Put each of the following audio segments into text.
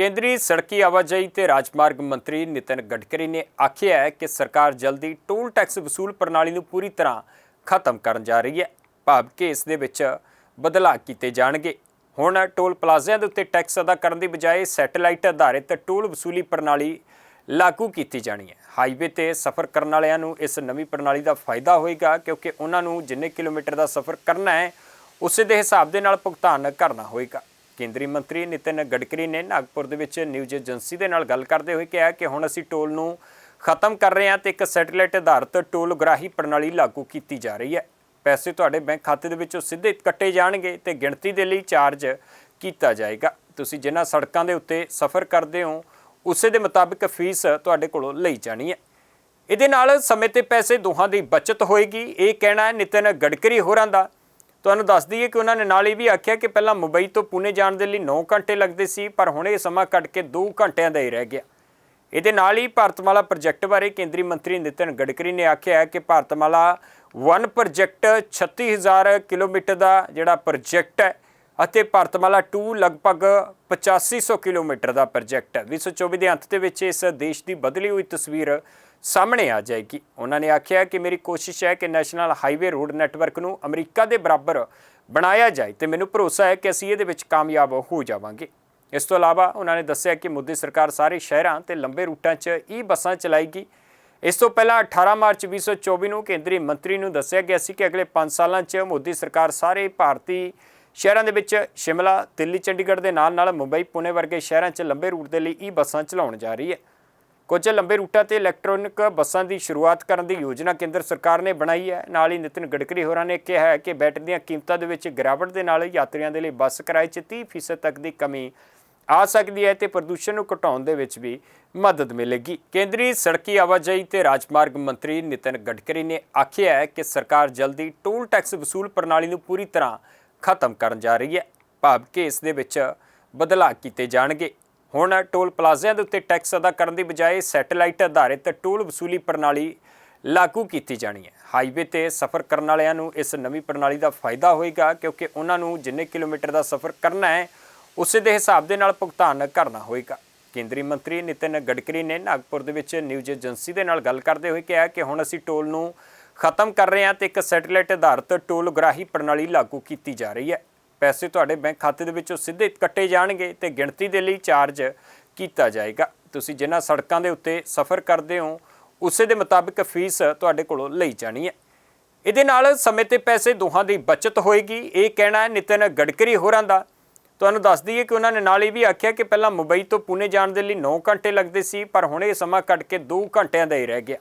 ਕੇਂਦਰੀ ਸੜਕੀ ਆਵਾਜਾਈ ਤੇ ਰਾਜਮਾਰਗ ਮੰਤਰੀ ਨਿਤਿਨ ਗਡਕਰੀ ਨੇ ਆਖਿਆ ਹੈ ਕਿ ਸਰਕਾਰ ਜਲਦੀ ਟੋਲ ਟੈਕਸ ਵਸੂਲ ਪ੍ਰਣਾਲੀ ਨੂੰ ਪੂਰੀ ਤਰ੍ਹਾਂ ਖਤਮ ਕਰਨ ਜਾ ਰਹੀ ਹੈ। ਭਾਵ ਕਿ ਇਸ ਦੇ ਵਿੱਚ ਬਦਲਾਅ ਕੀਤੇ ਜਾਣਗੇ। ਹੁਣ ਟੋਲ ਪਲਾਜ਼ਿਆਂ ਦੇ ਉੱਤੇ ਟੈਕਸ ਅਦਾ ਕਰਨ ਦੀ ਬਜਾਏ ਸੈਟੇਲਾਈਟ ਆਧਾਰਿਤ ਟੋਲ ਵਸੂਲੀ ਪ੍ਰਣਾਲੀ ਲਾਗੂ ਕੀਤੀ ਜਾਣੀ ਹੈ। ਹਾਈਵੇ ਤੇ ਸਫ਼ਰ ਕਰਨ ਵਾਲਿਆਂ ਨੂੰ ਇਸ ਨਵੀਂ ਪ੍ਰਣਾਲੀ ਦਾ ਫਾਇਦਾ ਹੋਏਗਾ ਕਿਉਂਕਿ ਉਹਨਾਂ ਨੂੰ ਜਿੰਨੇ ਕਿਲੋਮੀਟਰ ਦਾ ਸਫ਼ਰ ਕਰਨਾ ਹੈ, ਉਸੇ ਦੇ ਹਿਸਾਬ ਦੇ ਨਾਲ ਭੁਗਤਾਨ ਕਰਨਾ ਹੋਏਗਾ। ਕੇਂਦਰੀ ਮੰਤਰੀ ਨਿਤਿਨ ਗਡਕਰੀ ਨੇ ਨਾਗਪੁਰ ਦੇ ਵਿੱਚ ਨਿਊਜ਼ ਏਜੰਸੀ ਦੇ ਨਾਲ ਗੱਲ ਕਰਦੇ ਹੋਏ ਕਿਹਾ ਕਿ ਹੁਣ ਅਸੀਂ ਟੋਲ ਨੂੰ ਖਤਮ ਕਰ ਰਹੇ ਹਾਂ ਤੇ ਇੱਕ ਸੈਟੇਲਾਈਟ ਆਧਾਰਿਤ ਟੋਲ ਗ੍ਰਾਹੀ ਪ੍ਰਣਾਲੀ ਲਾਗੂ ਕੀਤੀ ਜਾ ਰਹੀ ਹੈ। ਪੈਸੇ ਤੁਹਾਡੇ ਬੈਂਕ ਖਾਤੇ ਦੇ ਵਿੱਚੋਂ ਸਿੱਧੇ ਕੱਟੇ ਜਾਣਗੇ ਤੇ ਗਿਣਤੀ ਦੇ ਲਈ ਚਾਰਜ ਕੀਤਾ ਜਾਏਗਾ। ਤੁਸੀਂ ਜਿਨ੍ਹਾਂ ਸੜਕਾਂ ਦੇ ਉੱਤੇ ਸਫ਼ਰ ਕਰਦੇ ਹੋ, ਉਸੇ ਦੇ ਮੁਤਾਬਿਕ ਫੀਸ ਤੁਹਾਡੇ ਕੋਲੋਂ ਲਈ ਜਾਣੀ ਹੈ। ਇਹਦੇ ਨਾਲ ਸਮੇਂ ਤੇ ਪੈਸੇ ਦੋਹਾਂ ਦੀ ਬਚਤ ਹੋਏਗੀ। ਇਹ ਕਹਿਣਾ ਹੈ ਨਿਤਿਨ ਗਡਕਰੀ ਹੋਰਾਂ ਦਾ। ਤੁਹਾਨੂੰ ਦੱਸ ਦਈਏ ਕਿ ਉਹਨਾਂ ਨੇ ਨਾਲ ਇਹ ਵੀ ਆਖਿਆ ਕਿ ਪਹਿਲਾਂ ਮੁੰਬਈ ਤੋਂ ਪੁਣੇ ਜਾਣ ਦੇ ਲਈ 9 ਘੰਟੇ ਲੱਗਦੇ ਸੀ, ਪਰ ਹੁਣ ਇਹ ਸਮਾਂ ਕੱਟ ਕੇ 2 ਘੰਟਿਆਂ ਦਾ ਹੀ ਰਹਿ ਗਿਆ। ਇਹਦੇ ਨਾਲ ਹੀ ਭਾਰਤਮਾਲਾ ਪ੍ਰੋਜੈਕਟ ਬਾਰੇ ਕੇਂਦਰੀ ਮੰਤਰੀ ਨਿਤਿਨ ਗਡਕਰੀ ਨੇ ਆਖਿਆ ਕਿ ਭਾਰਤਮਾਲਾ ਵਨ ਪ੍ਰੋਜੈਕਟ 36000 ਕਿਲੋਮੀਟਰ ਦਾ ਜਿਹੜਾ ਪ੍ਰੋਜੈਕਟ ਹੈ ਅਤੇ ਭਾਰਤਮਾਲਾ 2 ਲਗਭਗ 8500 ਕਿਲੋਮੀਟਰ ਦਾ ਪ੍ਰੋਜੈਕਟ ਹੈ। 2024 ਦੇ ਅੰਤ ਦੇ ਵਿੱਚ ਇਸ ਦੇਸ਼ ਦੀ ਬਦਲੀ ਹੋਈ ਤਸਵੀਰ ਸਾਹਮਣੇ ਆ ਜਾਏਗੀ। ਉਹਨਾਂ ਨੇ ਆਖਿਆ ਕਿ ਮੇਰੀ ਕੋਸ਼ਿਸ਼ ਹੈ ਕਿ ਨੈਸ਼ਨਲ ਹਾਈਵੇ ਰੋਡ ਨੈਟਵਰਕ ਨੂੰ ਅਮਰੀਕਾ ਦੇ ਬਰਾਬਰ ਬਣਾਇਆ ਜਾਏ ਤੇ ਮੈਨੂੰ ਭਰੋਸਾ ਹੈ ਕਿ ਅਸੀਂ ਇਹਦੇ ਵਿੱਚ ਕਾਮਯਾਬ ਹੋ ਜਾਵਾਂਗੇ। ਇਸ ਤੋਂ ਇਲਾਵਾ ਉਹਨਾਂ ਨੇ ਦੱਸਿਆ ਕਿ ਮੋਦੀ ਸਰਕਾਰ ਸਾਰੇ ਸ਼ਹਿਰਾਂ ਤੇ ਲੰਬੇ ਰੂਟਾਂ 'ਚ ਈ ਬੱਸਾਂ ਚਲਾਏਗੀ। ਇਸ ਤੋਂ ਪਹਿਲਾਂ 18 ਮਾਰਚ 2024 ਨੂੰ ਕੇਂਦਰੀ ਮੰਤਰੀ ਨੂੰ ਦੱਸਿਆ ਗਿਆ ਸੀ ਕਿ ਅਗਲੇ 5 ਸਾਲਾਂ 'ਚ ਮੋਦੀ ਸਰਕਾਰ ਸਾਰੇ ਭਾਰਤੀ ਸ਼ਹਿਰਾਂ ਦੇ ਵਿੱਚ ਸ਼ਿਮਲਾ, ਦਿੱਲੀ, ਚੰਡੀਗੜ੍ਹ ਦੇ ਨਾਲ ਨਾਲ ਮੁੰਬਈ, ਪੁਣੇ ਵਰਗੇ ਸ਼ਹਿਰਾਂ 'ਚ ਲੰਬੇ ਰੂਟ ਦੇ ਲਈ ਈ ਬੱਸਾਂ ਚਲਾਉਣ ਜਾ ਰਹੀ ਹੈ। ਕੁਝ ਲੰਬੇ ਰੂਟਾਂ ਤੇ ਇਲੈਕਟ੍ਰੋਨਿਕ ਬੱਸਾਂ ਦੀ ਸ਼ੁਰੂਆਤ ਕਰਨ ਦੀ ਯੋਜਨਾ ਕੇਂਦਰ ਸਰਕਾਰ ਨੇ ਬਣਾਈ ਹੈ। ਨਾਲ ਹੀ ਨਿਤਿਨ ਗਡਕਰੀ ਹੋਰਾਂ ਨੇ ਕਿਹਾ ਹੈ ਕਿ ਬੈਟਰੀ ਦੀਆਂ ਕੀਮਤਾਂ ਦੇ ਵਿੱਚ ਗਿਰਾਵਟ ਦੇ ਨਾਲ ਯਾਤਰੀਆਂ ਦੇ ਲਈ ਬੱਸ ਕਿਰਾਏ 'ਚ 30% ਤੱਕ ਦੀ ਕਮੀ ਆ ਸਕਦੀ ਹੈ ਤੇ ਪ੍ਰਦੂਸ਼ਣ ਨੂੰ ਘਟਾਉਣ ਦੇ ਵਿੱਚ ਵੀ ਮਦਦ ਮਿਲੇਗੀ। ਕੇਂਦਰੀ ਸੜਕੀ ਆਵਾਜਾਈ ਤੇ ਰਾਜਮਾਰਗ ਮੰਤਰੀ ਨਿਤਿਨ ਗਡਕਰੀ ਨੇ ਆਖਿਆ ਹੈ ਕਿ ਸਰਕਾਰ ਜਲਦੀ ਟੋਲ ਟੈਕਸ ਵਸੂਲ ਪ੍ਰਣਾਲੀ ਨੂੰ ਪੂਰੀ ਤਰ੍ਹਾਂ ਖਤਮ ਕਰਨ ਜਾ ਰਹੀ ਹੈ। ਭਾਵ ਕਿ ਇਸ ਦੇ ਵਿੱਚ ਬਦਲਾਅ ਕੀਤੇ ਜਾਣਗੇ। ਹੁਣ ਟੋਲ ਪਲਾਜ਼ਿਆਂ ਦੇ ਉੱਤੇ ਟੈਕਸ ਅਦਾ ਕਰਨ ਦੀ ਬਜਾਏ ਸੈਟੇਲਾਈਟ ਆਧਾਰਿਤ ਟੋਲ ਵਸੂਲੀ ਪ੍ਰਣਾਲੀ ਲਾਗੂ ਕੀਤੀ ਜਾਣੀ ਹੈ। ਹਾਈਵੇ ਤੇ ਸਫ਼ਰ ਕਰਨ ਵਾਲਿਆਂ ਨੂੰ ਇਸ ਨਵੀਂ ਪ੍ਰਣਾਲੀ ਦਾ ਫਾਇਦਾ ਹੋਏਗਾ ਕਿਉਂਕਿ ਉਹਨਾਂ ਨੂੰ ਜਿੰਨੇ ਕਿਲੋਮੀਟਰ ਦਾ ਸਫ਼ਰ ਕਰਨਾ ਹੈ, ਉਸੇ ਦੇ ਹਿਸਾਬ ਦੇ ਨਾਲ ਭੁਗਤਾਨ ਕਰਨਾ ਹੋਏਗਾ। ਕੇਂਦਰੀ ਮੰਤਰੀ ਨਿਤਿਨ ਗਡਕਰੀ ਨੇ ਨਾਗਪੁਰ ਦੇ ਵਿੱਚ ਨਿਊਜ਼ ਏਜੰਸੀ ਦੇ ਨਾਲ ਗੱਲ ਕਰਦੇ ਹੋਏ ਕਿਹਾ ਕਿ ਹੁਣ ਅਸੀਂ ਟੋਲ ਨੂੰ ਖਤਮ ਕਰ ਰਹੇ ਹਾਂ ਤੇ ਇੱਕ ਸੈਟੇਲਾਈਟ ਆਧਾਰਿਤ ਟੋਲ ਗ੍ਰਾਹੀ ਪ੍ਰਣਾਲੀ ਲਾਗੂ ਕੀਤੀ ਜਾ ਰਹੀ ਹੈ। ਪੈਸੇ ਤੁਹਾਡੇ ਬੈਂਕ ਖਾਤੇ ਦੇ ਵਿੱਚੋਂ ਸਿੱਧੇ ਕੱਟੇ ਜਾਣਗੇ ਤੇ ਗਿਣਤੀ ਦੇ ਲਈ ਚਾਰਜ ਕੀਤਾ ਜਾਏਗਾ। ਤੁਸੀਂ ਜਿਨ੍ਹਾਂ ਸੜਕਾਂ ਦੇ ਉੱਤੇ ਸਫ਼ਰ ਕਰਦੇ ਹੋ, ਉਸੇ ਦੇ ਮੁਤਾਬਿਕ ਫੀਸ ਤੁਹਾਡੇ ਕੋਲੋਂ ਲਈ ਜਾਣੀ ਹੈ। ਇਹਦੇ ਨਾਲ ਸਮੇਂ ਤੇ ਪੈਸੇ ਦੋਹਾਂ ਦੀ ਬਚਤ ਹੋਏਗੀ। ਇਹ ਕਹਿਣਾ ਹੈ ਨਿਤਿਨ ਗਡਕਰੀ ਹੋਰਾਂ ਦਾ। ਤੁਹਾਨੂੰ ਦੱਸ ਦਈਏ ਕਿ ਉਹਨਾਂ ਨੇ ਨਾਲ ਇਹ ਵੀ ਆਖਿਆ ਕਿ ਪਹਿਲਾਂ ਮੁੰਬਈ ਤੋਂ ਪੁਣੇ ਜਾਣ ਦੇ ਲਈ 9 ਘੰਟੇ ਲੱਗਦੇ ਸੀ, ਪਰ ਹੁਣ ਇਹ ਸਮਾਂ ਕੱਟ ਕੇ 2 ਘੰਟਿਆਂ ਦਾ ਹੀ ਰਹਿ ਗਿਆ।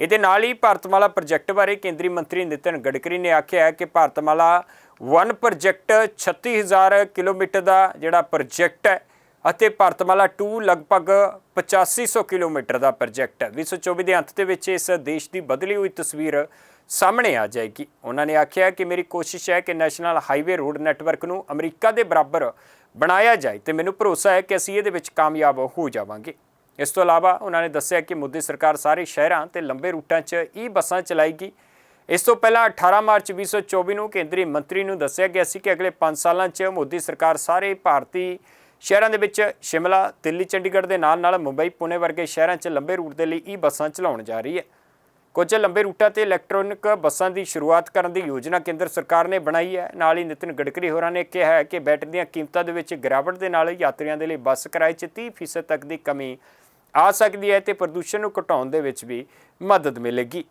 ਇਹਦੇ ਨਾਲ ਹੀ ਭਾਰਤਮਾਲਾ ਪ੍ਰੋਜੈਕਟ ਬਾਰੇ ਕੇਂਦਰੀ ਮੰਤਰੀ ਨਿਤਿਨ ਗਡਕਰੀ ਨੇ ਆਖਿਆ ਹੈ ਕਿ ਭਾਰਤਮਾਲਾ ਵਨ ਪ੍ਰੋਜੈਕਟ 36000 ਕਿਲੋਮੀਟਰ ਦਾ ਜਿਹੜਾ ਪ੍ਰੋਜੈਕਟ ਹੈ ਅਤੇ ਭਾਰਤਮਾਲਾ 2 ਲਗਭਗ 8500 ਕਿਲੋਮੀਟਰ ਦਾ ਪ੍ਰੋਜੈਕਟ ਹੈ। 2024 ਦੇ ਅੰਤ ਦੇ ਵਿੱਚ ਇਸ ਦੇਸ਼ ਦੀ ਬਦਲੀ ਹੋਈ ਤਸਵੀਰ ਸਾਹਮਣੇ ਆ ਜਾਏਗੀ। ਉਹਨਾਂ ਨੇ ਆਖਿਆ ਕਿ ਮੇਰੀ ਕੋਸ਼ਿਸ਼ ਹੈ ਕਿ ਨੈਸ਼ਨਲ ਹਾਈਵੇ ਰੋਡ ਨੈਟਵਰਕ ਨੂੰ ਅਮਰੀਕਾ ਦੇ ਬਰਾਬਰ ਬਣਾਇਆ ਜਾਏ ਤੇ ਮੈਨੂੰ ਭਰੋਸਾ ਹੈ ਕਿ ਅਸੀਂ ਇਹਦੇ ਵਿੱਚ ਕਾਮਯਾਬ ਹੋ ਜਾਵਾਂਗੇ। ਇਸ ਤੋਂ ਇਲਾਵਾ ਉਹਨਾਂ ਨੇ ਦੱਸਿਆ ਕਿ ਮੋਦੀ ਸਰਕਾਰ ਸਾਰੇ ਸ਼ਹਿਰਾਂ ਤੇ ਲੰਬੇ ਰੂਟਾਂ 'ਚ ਈ ਬੱਸਾਂ ਚਲਾਏਗੀ। ਇਸ ਤੋਂ ਪਹਿਲਾਂ 18 ਮਾਰਚ 2024 ਨੂੰ ਕੇਂਦਰੀ ਮੰਤਰੀ ਨੂੰ ਦੱਸਿਆ ਗਿਆ ਸੀ ਕਿ ਅਗਲੇ 5 ਸਾਲਾਂ 'ਚ ਮੋਦੀ ਸਰਕਾਰ ਸਾਰੇ ਭਾਰਤੀ ਸ਼ਹਿਰਾਂ ਦੇ ਵਿੱਚ ਸ਼ਿਮਲਾ, ਦਿੱਲੀ, ਚੰਡੀਗੜ੍ਹ ਦੇ ਨਾਲ ਨਾਲ ਮੁੰਬਈ, ਪੁਣੇ ਵਰਗੇ ਸ਼ਹਿਰਾਂ 'ਚ ਲੰਬੇ ਰੂਟ ਦੇ ਲਈ ਈ ਬੱਸਾਂ ਚਲਾਉਣ ਜਾ ਰਹੀ ਹੈ। ਕੁਝ ਲੰਬੇ ਰੂਟਾਂ ਤੇ ਇਲੈਕਟ੍ਰੋਨਿਕ ਬੱਸਾਂ ਦੀ ਸ਼ੁਰੂਆਤ ਕਰਨ ਦੀ ਯੋਜਨਾ ਕੇਂਦਰ ਸਰਕਾਰ ਨੇ ਬਣਾਈ ਹੈ। ਨਾਲ ਹੀ ਨਿਤਿਨ ਗਡਕਰੀ ਹੋਰਾਂ ਨੇ ਕਿਹਾ ਹੈ ਕਿ ਬੈਟਰੀ ਦੀਆਂ ਕੀਮਤਾਂ ਦੇ ਵਿੱਚ ਗਿਰਾਵਟ ਦੇ ਨਾਲ ਯਾਤਰੀਆਂ ਦੇ ਲਈ ਬੱਸ ਕਿਰਾਏ 'ਚ 30% ਤੱਕ ਦੀ ਕਮੀ ਆ ਸਕਦੀ ਹੈ ਤੇ ਪ੍ਰਦੂਸ਼ਣ ਨੂੰ ਘਟਾਉਣ ਦੇ ਵਿੱਚ ਵੀ ਮਦਦ ਮਿਲੇਗੀ।